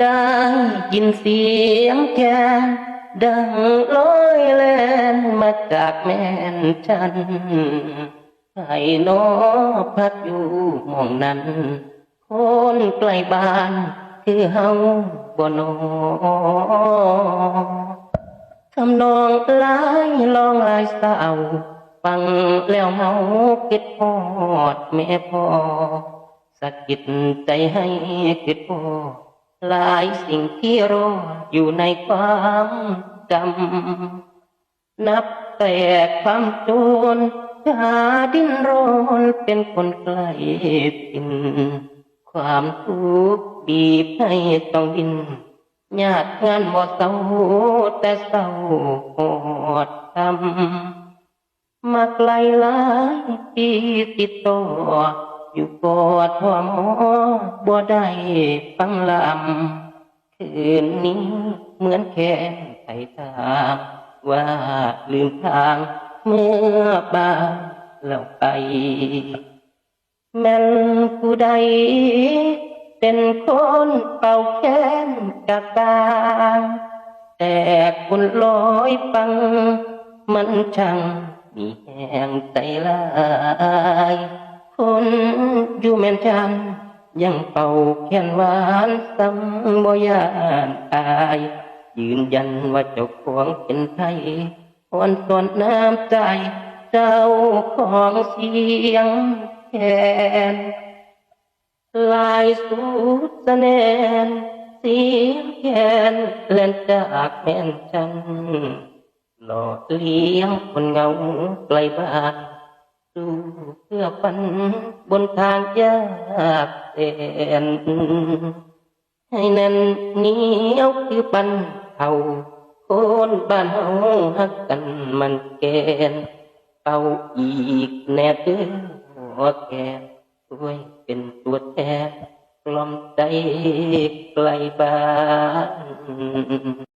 ได้ยินเสียงแคนดังลอยแลนมาจากแม่นฉันให้นอพักอยู่มองนั้น คนใกล้บ้านคือเฮาบ่นอทำนองลายลองลายสาวฟังแล้วเฮาคิดพอดแม่พอสะกิดใจให้คิดพอ หลายสิ่งที่รออยู่ในความจำนับแต่ความจนหาดิ้นรนเป็นคนไกลปินความทุกข์บีบให้ต้องดินญาติงานบ่เศร้าแต่เศร้าหอดทำมาไกลหลายปีติดต่อ อยู่กอดพ่อหมอบ่ได้ฟังลำคืนนี้เหมือนแค่ไถ่ทางว่าลืมทางเมื่อบานแล้วไป แม่นผู้ใด เป็นคนเป่าแค้นกะกางแต่คนลอยฟัง มันช่างมีแหงใจลาย คนอยู่แม่นจันยังเป่าแค้นหวานซ้ำบ่ยานอาย ยืนยันว่าเจ้าของเป็นไทยอ่อนสอนน้ำใจ เจ้าของเสียงแคนลายสุดสะแนนเสียงแคนเล่นจากแม่นจันหล่อเลี้ยงคนเงาไกลบ้าน ดูเพื่อฝันบนทางยากเอ็นให้แน่นเหนียวคือปันเท่าคนบ้านเฮาฮักกันมันแกนเป่าอีกแน่เด้อหัวแกนช่วยเป็นตัวแทนกล่อมใจไกลบ้าน